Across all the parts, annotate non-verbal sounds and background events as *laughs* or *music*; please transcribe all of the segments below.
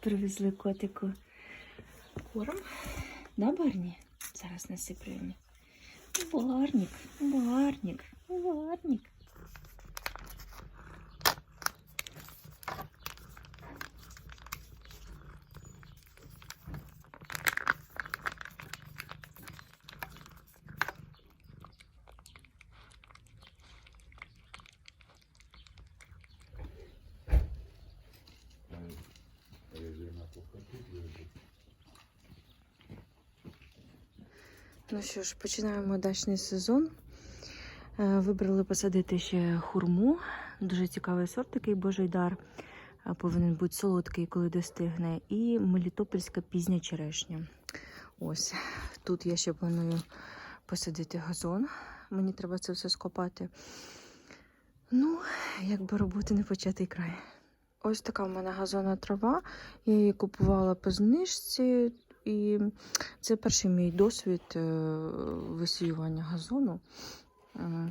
привезли котику корм. Да, Барні? Зараз насиплю. Барнік, барнік, барнік. Ну що ж, починаємо дачний сезон. Е, Вибрали посадити ще хурму. Дуже цікавий сорт, такий божий дар. Е, Повинен бути солодкий, коли достигне. І мелітопольська пізня черешня. Ось тут я ще планую посадити газон. Мені треба це все скопати. Ну, якби роботи не початий край. Ось така в мене газонна трава. Я її купувала по знижці. І це перший мій досвід е, висіювання газону.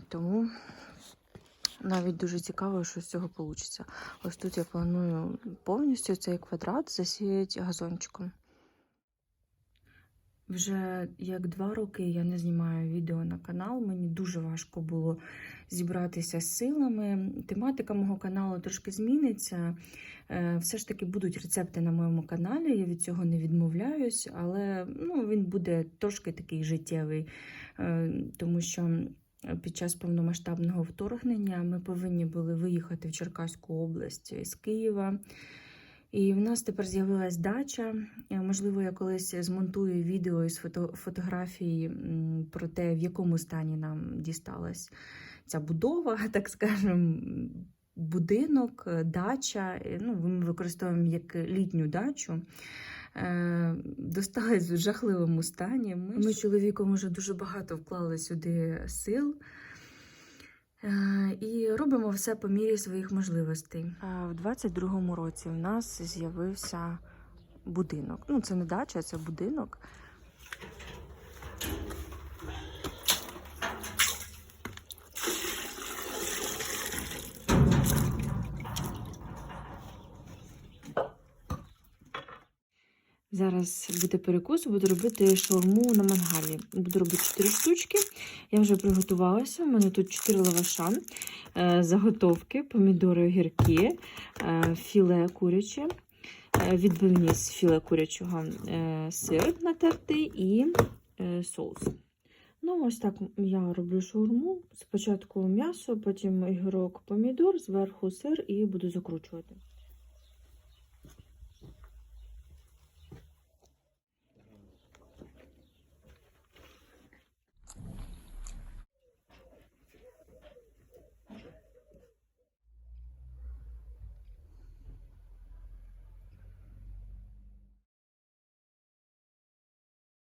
Тому навіть дуже цікаво, що з цього вийде. Ось тут я планую повністю цей квадрат засіяти газончиком. Вже як два роки я не знімаю відео на канал. Мені дуже важко було зібратися з силами. Тематика мого каналу трошки зміниться. Е, Все ж таки будуть рецепти на моєму каналі. Я від цього не відмовляюсь, але ну, він буде трошки такий життєвий, е, тому що під час повномасштабного вторгнення ми повинні були виїхати в Черкаську область з Києва. І в нас тепер з'явилась дача. Е, Можливо, я колись змонтую відео із фото фотографій м, про те, в якому стані нам дісталась ця будова, *laughs* так скажемо, будинок, е, дача. Ну, ми використовуємо як літню дачу. Е, Досталась в жахливому стані. Ми, ми з чоловіком вже дуже багато вклали сюди сил. Е, І робимо все по мірі своїх можливостей. В 22-му році в нас з'явився будинок. Ну, це не дача, це будинок. Зараз буде перекус, буду робити шаурму на мангалі. Буду робити 4 штучки. Я вже приготувалася. У мене тут 4 лаваша, е, заготовки, помідори, огірки, е, філе куряче, е, відбивні з філе курячого, сир натертий і соус. Ну, ось так я роблю шаурму. Спочатку м'ясо, потім огірок, помідор, зверху сир і буду закручувати.